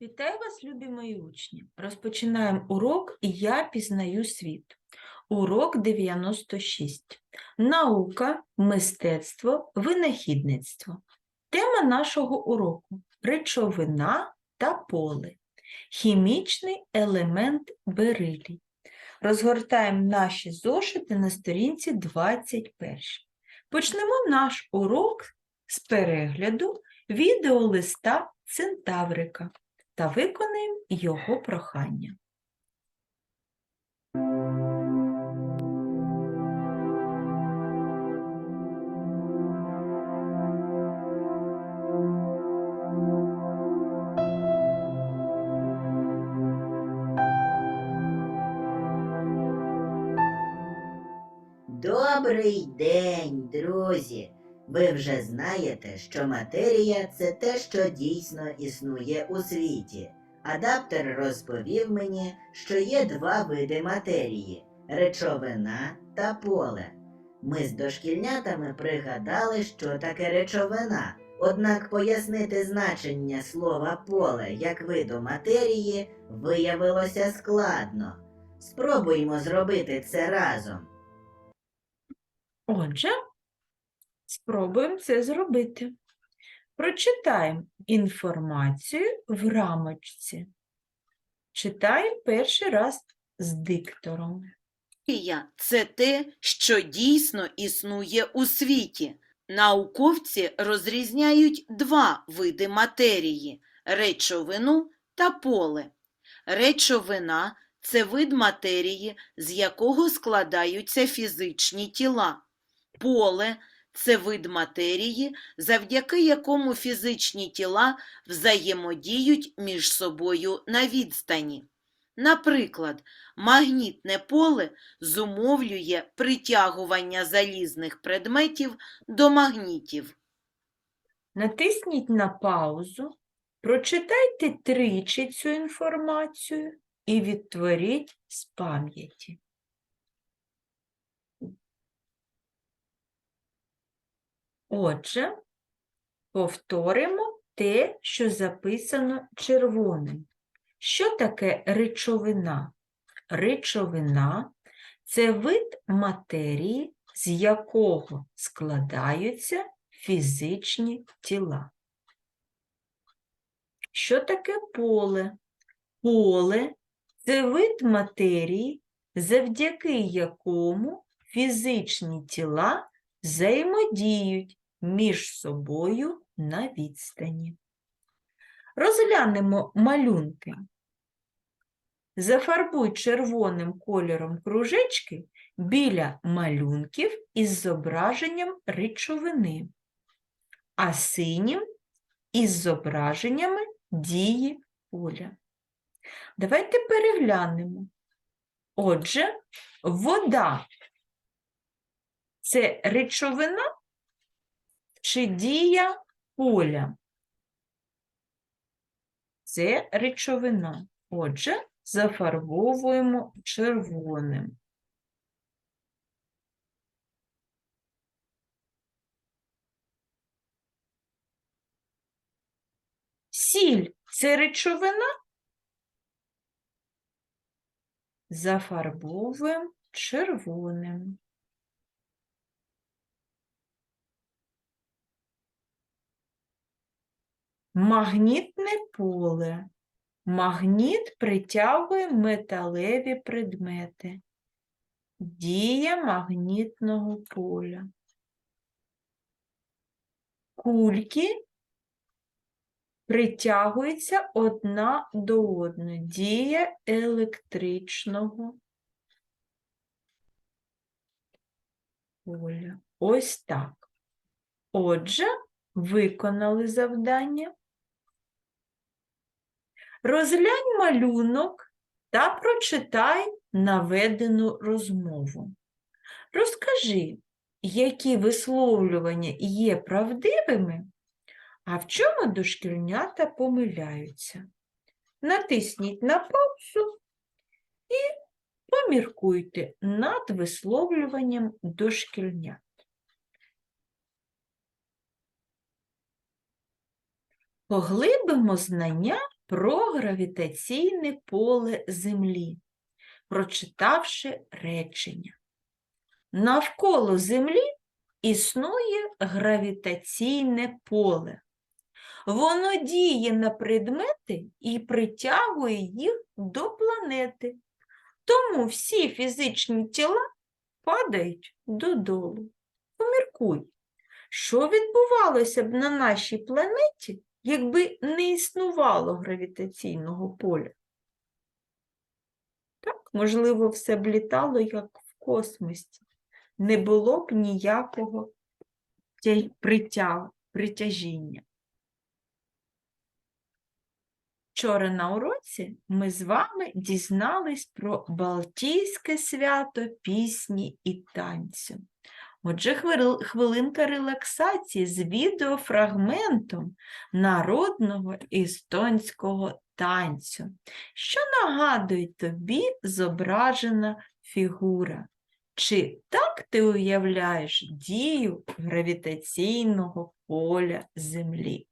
Вітаю вас, любі мої учні! Розпочинаємо урок «Я пізнаю світ». Урок 96. Наука, мистецтво, винахідництво. Тема нашого уроку – речовина та поле. Хімічний елемент берилій. Розгортаємо наші зошити на сторінці 21. Почнемо наш урок з перегляду відеолиста Центаврика та виконаємо його прохання. Добрий день, друзі! Ви вже знаєте, що матерія це те, що дійсно існує у світі. Адаптер розповів мені, що є два види матерії речовина та поле. Ми з дошкільнятами пригадали, що таке речовина, однак пояснити значення слова поле як виду матерії виявилося складно. Спробуймо зробити це разом. Отже, спробуємо це зробити. Прочитаємо інформацію в рамочці. Читаємо перший раз з диктором. Це те, що дійсно існує у світі. Науковці розрізняють два види матерії – речовину та поле. Речовина – це вид матерії, з якого складаються фізичні тіла. Поле – це вид матерії, завдяки якому фізичні тіла взаємодіють між собою на відстані. Наприклад, магнітне поле зумовлює притягування залізних предметів до магнітів. Натисніть на паузу, прочитайте тричі цю інформацію і відтворіть з пам'яті. Отже, повторимо те, що записано червоним. Що таке речовина? Речовина це вид матерії, з якого складаються фізичні тіла. Що таке поле? Поле це вид матерії, завдяки якому фізичні тіла взаємодіють між собою на відстані. Розглянемо малюнки. Зафарбуй червоним кольором кружечки біля малюнків із зображенням речовини, а синім із зображеннями дії поля. Давайте переглянемо. Отже, вода це речовина чи дія поля? Це речовина. Отже, зафарбовуємо червоним. Сіль це речовина. Зафарбовуємо червоним. Магнітне поле. Магніт притягує металеві предмети. Дія магнітного поля. Кульки притягуються одна до одної. Дія електричного поля. Ось так. Отже, виконали завдання. Розглянь малюнок та прочитай наведену розмову. Розкажи, які висловлювання є правдивими, а в чому дошкільнята помиляються. Натисніть на паузу і поміркуйте над висловлюванням дошкільнят. Поглибимо знання про гравітаційне поле Землі, прочитавши речення. Навколо Землі існує гравітаційне поле. Воно діє на предмети і притягує їх до планети. Тому всі фізичні тіла падають додолу. Поміркуй, що відбувалося б на нашій планеті, якби не існувало гравітаційного поля? Так, можливо, все б літало, як в космосі. Не було б ніякого притяг, притяжіння. Вчора на уроці ми з вами дізнались про Балтійське свято пісні і танцю. Отже, хвилинка релаксації з відеофрагментом народного естонського танцю, що нагадує тобі зображена фігура. Чи так ти уявляєш дію гравітаційного поля Землі?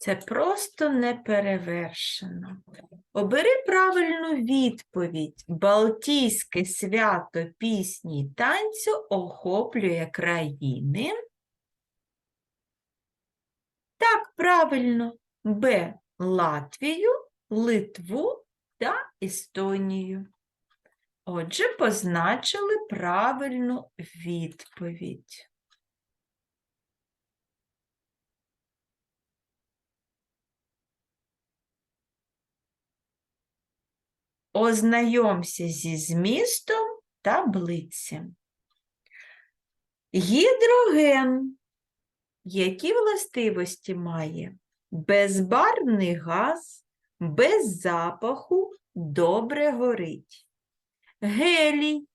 Це просто неперевершено. Обери правильну відповідь. Балтійське свято пісні й танцю охоплює країни. Так, правильно. Б. Латвію, Литву та Естонію. Отже, позначили правильну відповідь. Ознайомся зі змістом таблиці. Гідроген. Які властивості має? Безбарвний газ, без запаху, добре горить. Гелій.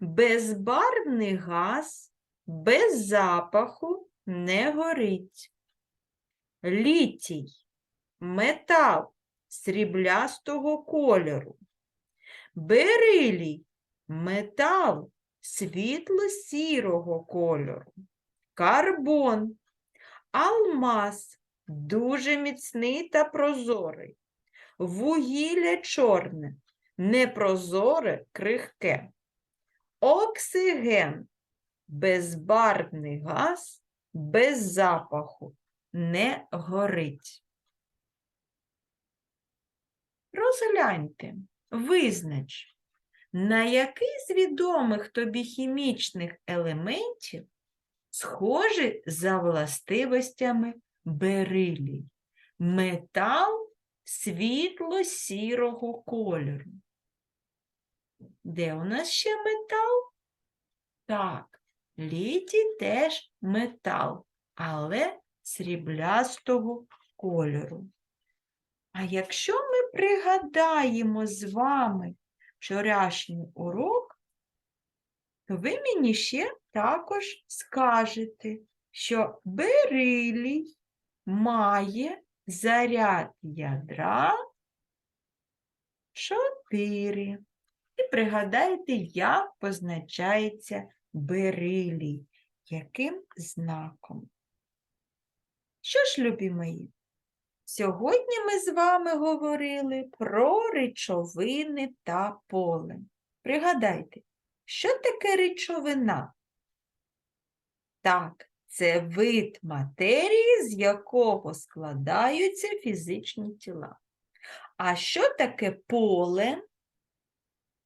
Безбарвний газ, без запаху, не горить. Літій. Метал сріблястого кольору. Берилій метал світло-сірого кольору. Карбон, алмаз дуже міцний та прозорий. Вугілля чорне, непрозоре, крихке. Оксиген безбарвний газ, без запаху, не горить. Розгляньте, визнач, на який з відомих тобі хімічних елементів схожий за властивостями берилій. Метал світло-сірого кольору. Де у нас ще метал? Так, літій теж метал, але сріблястого кольору. А якщо ми пригадаємо з вами вчорашній урок, то ви мені ще також скажете, що берилій має заряд ядра 4. І пригадайте, як позначається берилій, яким знаком. Що ж, любі мої? Сьогодні ми з вами говорили про речовини та поле. Пригадайте, що таке речовина? Так, це вид матерії, з якого складаються фізичні тіла. А що таке поле?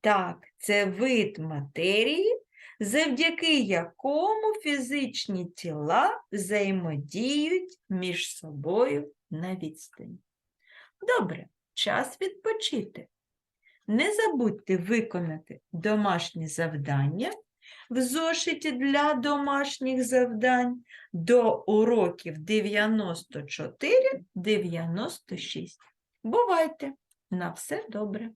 Так, це вид матерії, завдяки якому фізичні тіла взаємодіють між собою на відстані. Добре, час відпочити. Не забудьте виконати домашні завдання в зошиті для домашніх завдань до уроків 94-96. Бувайте! На все добре!